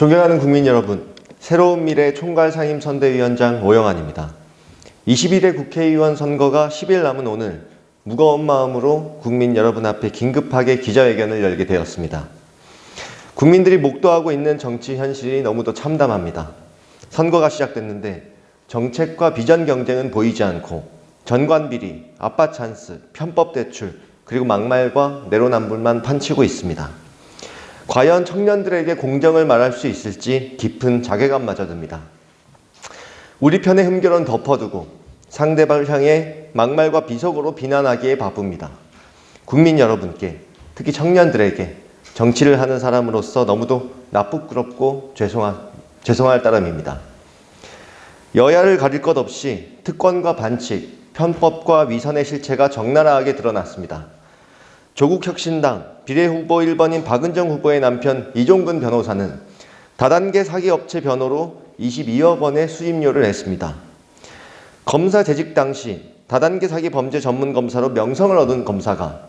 존경하는 국민 여러분, 새로운 미래 총괄 상임 선대위원장 오영환입니다. 21대 국회의원 선거가 10일 남은 오늘 무거운 마음으로 국민 여러분 앞에 긴급하게 기자회견을 열게 되었습니다. 국민들이 목도하고 있는 정치 현실이 너무도 참담합니다. 선거가 시작됐는데 정책과 비전 경쟁은 보이지 않고 전관 비리, 아빠 찬스, 편법 대출, 그리고 막말과 내로남불만 판치고 있습니다. 과연 청년들에게 공정을 말할 수 있을지 깊은 자괴감마저 듭니다. 우리 편의 흠결은 덮어두고 상대방을 향해 막말과 비속어로 비난하기에 바쁩니다. 국민 여러분께 특히 청년들에게 정치를 하는 사람으로서 너무도 나쁘끄럽고 죄송한, 죄송할 따름입니다. 여야를 가릴 것 없이 특권과 반칙, 편법과 위선의 실체가 적나라하게 드러났습니다. 조국혁신당 비례후보 1번인 박은정 후보의 남편 이종근 변호사는 다단계 사기업체 변호로 22억 원의 수임료를 냈습니다. 검사 재직 당시 다단계 사기 범죄 전문 검사로 명성을 얻은 검사가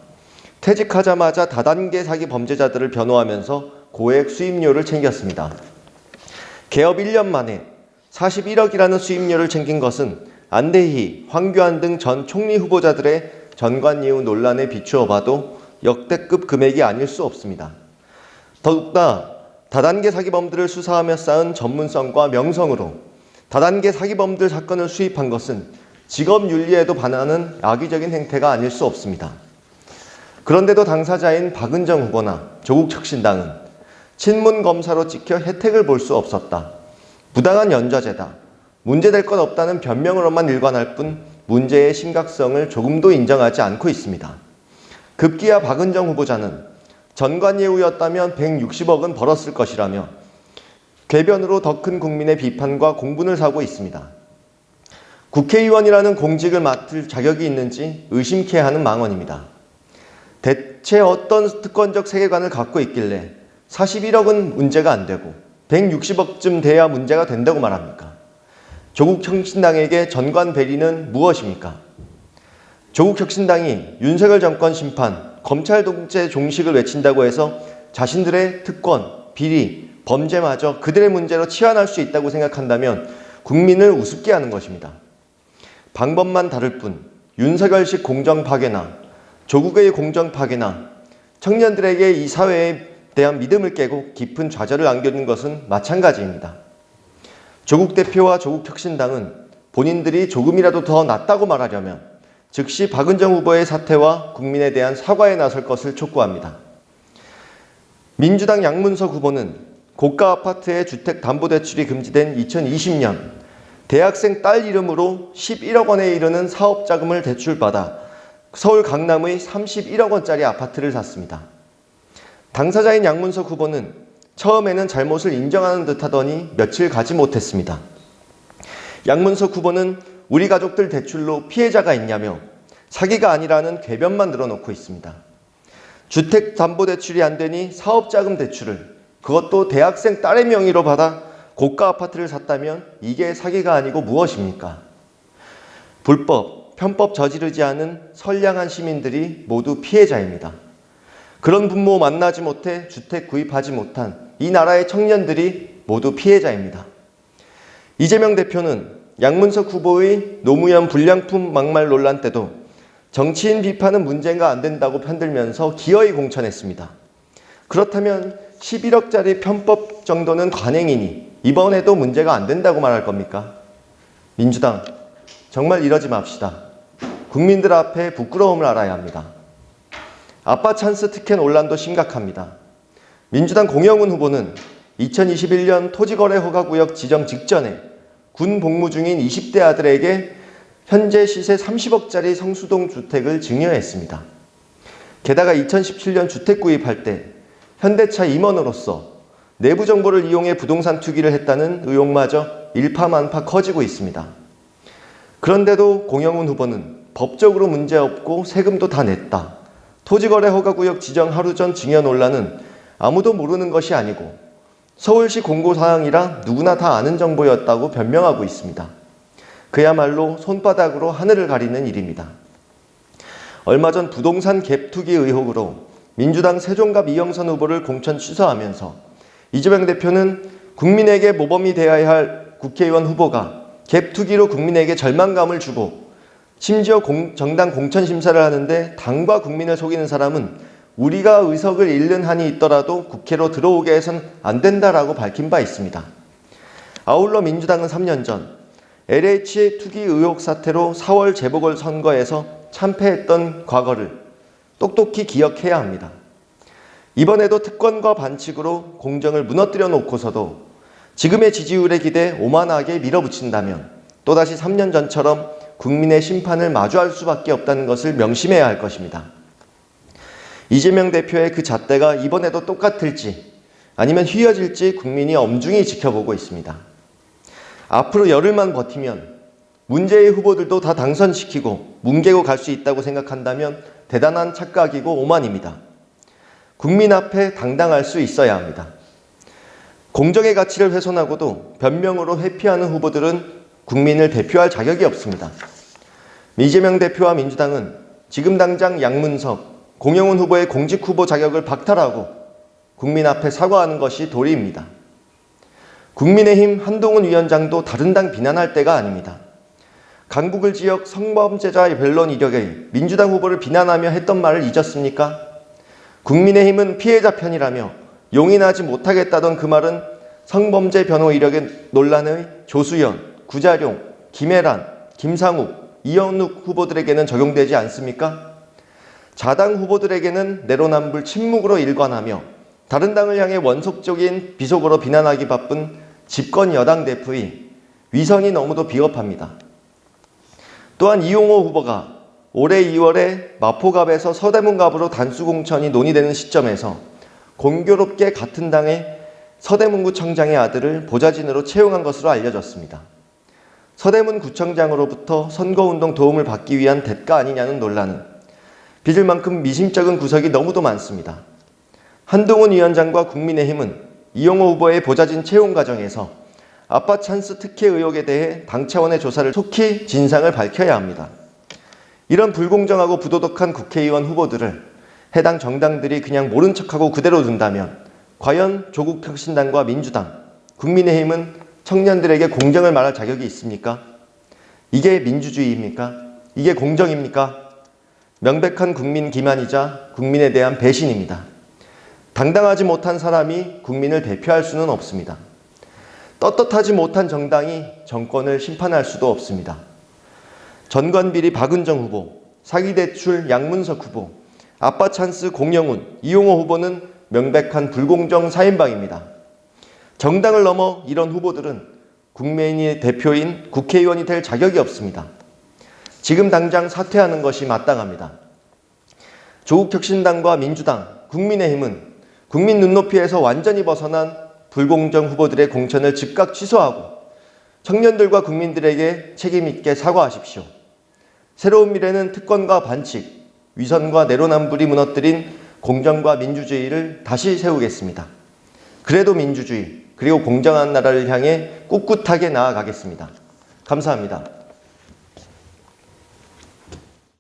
퇴직하자마자 다단계 사기 범죄자들을 변호하면서 고액 수임료를 챙겼습니다. 개업 1년 만에 41억이라는 수임료를 챙긴 것은 안대희, 황교안 등 전 총리 후보자들의 전관예우 논란에 비추어 봐도 역대급 금액이 아닐 수 없습니다. 더욱다 다단계 사기범들을 수사하며 쌓은 전문성과 명성으로 다단계 사기범들 사건을 수입한 것은 직업 윤리에도 반하는 악의적인 행태가 아닐 수 없습니다. 그런데도 당사자인 박은정 후보나 조국 혁신당은 친문 검사로 찍혀 혜택을 볼 수 없었다. 부당한 연좌제다. 문제될 건 없다는 변명으로만 일관할 뿐 문제의 심각성을 조금도 인정하지 않고 있습니다. 급기야 박은정 후보자는 전관예우였다면 160억은 벌었을 것이라며 궤변으로 더 큰 국민의 비판과 공분을 사고 있습니다. 국회의원이라는 공직을 맡을 자격이 있는지 의심케 하는 망언입니다. 대체 어떤 특권적 세계관을 갖고 있길래 41억은 문제가 안 되고 160억쯤 돼야 문제가 된다고 말합니까? 조국 혁신당에게 전관 배리는 무엇입니까? 조국 혁신당이 윤석열 정권 심판, 검찰 독재 종식을 외친다고 해서 자신들의 특권, 비리, 범죄마저 그들의 문제로 치환할 수 있다고 생각한다면 국민을 우습게 하는 것입니다. 방법만 다를 뿐 윤석열식 공정 파괴나 조국의 공정 파괴나 청년들에게 이 사회에 대한 믿음을 깨고 깊은 좌절을 안겨준 것은 마찬가지입니다. 조국 대표와 조국 혁신당은 본인들이 조금이라도 더 낫다고 말하려면 즉시 박은정 후보의 사퇴와 국민에 대한 사과에 나설 것을 촉구합니다. 민주당 양문석 후보는 고가 아파트의 주택담보대출이 금지된 2020년 대학생 딸 이름으로 11억 원에 이르는 사업자금을 대출받아 서울 강남의 31억 원짜리 아파트를 샀습니다. 당사자인 양문석 후보는 처음에는 잘못을 인정하는 듯 하더니 며칠 가지 못했습니다. 양문석 후보는 우리 가족들 대출로 피해자가 있냐며 사기가 아니라는 궤변만 늘어놓고 있습니다. 주택담보대출이 안 되니 사업자금 대출을 그것도 대학생 딸의 명의로 받아 고가 아파트를 샀다면 이게 사기가 아니고 무엇입니까? 불법, 편법 저지르지 않은 선량한 시민들이 모두 피해자입니다. 그런 부모 만나지 못해 주택 구입하지 못한 이 나라의 청년들이 모두 피해자입니다. 이재명 대표는 양문석 후보의 노무현 불량품 막말 논란 때도 정치인 비판은 문제가 안 된다고 편들면서 기어이 공천했습니다. 그렇다면 11억짜리 편법 정도는 관행이니 이번에도 문제가 안 된다고 말할 겁니까? 민주당, 정말 이러지 맙시다. 국민들 앞에 부끄러움을 알아야 합니다. 아빠 찬스 특혜 논란도 심각합니다. 민주당 공영훈 후보는 2021년 토지거래 허가구역 지정 직전에 군 복무 중인 20대 아들에게 현재 시세 30억짜리 성수동 주택을 증여했습니다. 게다가 2017년 주택 구입할 때 현대차 임원으로서 내부 정보를 이용해 부동산 투기를 했다는 의혹마저 일파만파 커지고 있습니다. 그런데도 공영훈 후보는 법적으로 문제없고 세금도 다 냈다. 토지거래 허가구역 지정 하루 전 증여 논란은 아무도 모르는 것이 아니고 서울시 공고사항이라 누구나 다 아는 정보였다고 변명하고 있습니다. 그야말로 손바닥으로 하늘을 가리는 일입니다. 얼마 전 부동산 갭 투기 의혹으로 민주당 세종갑 이영선 후보를 공천 취소하면서 이재명 대표는 국민에게 모범이 되어야 할 국회의원 후보가 갭 투기로 국민에게 절망감을 주고 심지어 공- 정당 공천 심사를 하는데 당과 국민을 속이는 사람은 우리가 의석을 잃는 한이 있더라도 국회로 들어오게 해선 안 된다라고 밝힌 바 있습니다. 아울러 민주당은 3년 전 LH 투기 의혹 사태로 4월 재보궐 선거에서 참패했던 과거를 똑똑히 기억해야 합니다. 이번에도 특권과 반칙으로 공정을 무너뜨려 놓고서도 지금의 지지율에 기대 오만하게 밀어붙인다면 또다시 3년 전처럼 국민의 심판을 마주할 수밖에 없다는 것을 명심해야 할 것입니다. 이재명 대표의 그 잣대가 이번에도 똑같을지 아니면 휘어질지 국민이 엄중히 지켜보고 있습니다. 앞으로 열흘만 버티면 문재인 후보들도 다 당선시키고 뭉개고 갈 수 있다고 생각한다면 대단한 착각이고 오만입니다. 국민 앞에 당당할 수 있어야 합니다. 공정의 가치를 훼손하고도 변명으로 회피하는 후보들은 국민을 대표할 자격이 없습니다. 이재명 대표와 민주당은 지금 당장 양문석, 공영훈 후보의 공직 후보 자격을 박탈하고 국민 앞에 사과하는 것이 도리입니다. 국민의힘 한동훈 위원장도 다른 당 비난할 때가 아닙니다. 강북을 지역 성범죄자 변론 이력에 민주당 후보를 비난하며 했던 말을 잊었습니까? 국민의힘은 피해자 편이라며 용인하지 못하겠다던 그 말은 성범죄 변호 이력의 논란의 조수연, 구자룡, 김혜란, 김상욱, 이영욱 후보들에게는 적용되지 않습니까? 자당 후보들에게는 내로남불 침묵으로 일관하며 다른 당을 향해 원속적인 비속어로 비난하기 바쁜 집권 여당 대표의 위선이 너무도 비겁합니다. 또한 이용호 후보가 올해 2월에 마포갑에서 서대문갑으로 단수공천이 논의되는 시점에서 공교롭게 같은 당의 서대문구 청장의 아들을 보좌진으로 채용한 것으로 알려졌습니다. 서대문 구청장으로부터 선거운동 도움을 받기 위한 대가 아니냐는 논란은 빚을 만큼 미심쩍은 구석이 너무도 많습니다. 한동훈 위원장과 국민의힘은 이용호 후보의 보좌진 채용 과정에서 아빠 찬스 특혜 의혹에 대해 당 차원의 조사를 속히 진상을 밝혀야 합니다. 이런 불공정하고 부도덕한 국회의원 후보들을 해당 정당들이 그냥 모른 척하고 그대로 둔다면 과연 조국 혁신당과 민주당, 국민의힘은 청년들에게 공정을 말할 자격이 있습니까? 이게 민주주의입니까? 이게 공정입니까? 명백한 국민 기만이자 국민에 대한 배신입니다. 당당하지 못한 사람이 국민을 대표할 수는 없습니다. 떳떳하지 못한 정당이 정권을 심판할 수도 없습니다. 전관비리 박은정 후보, 사기대출 양문석 후보, 아빠 찬스 공영훈, 이용호 후보는 명백한 불공정 사인방입니다. 정당을 넘어 이런 후보들은 국민의 대표인 국회의원이 될 자격이 없습니다. 지금 당장 사퇴하는 것이 마땅합니다. 조국 혁신당과 민주당, 국민의힘은 국민 눈높이에서 완전히 벗어난 불공정 후보들의 공천을 즉각 취소하고 청년들과 국민들에게 책임있게 사과하십시오. 새로운 미래는 특권과 반칙, 위선과 내로남불이 무너뜨린 공정과 민주주의를 다시 세우겠습니다. 그래도 민주주의, 그리고 공정한 나라를 향해 꿋꿋하게 나아가겠습니다. 감사합니다.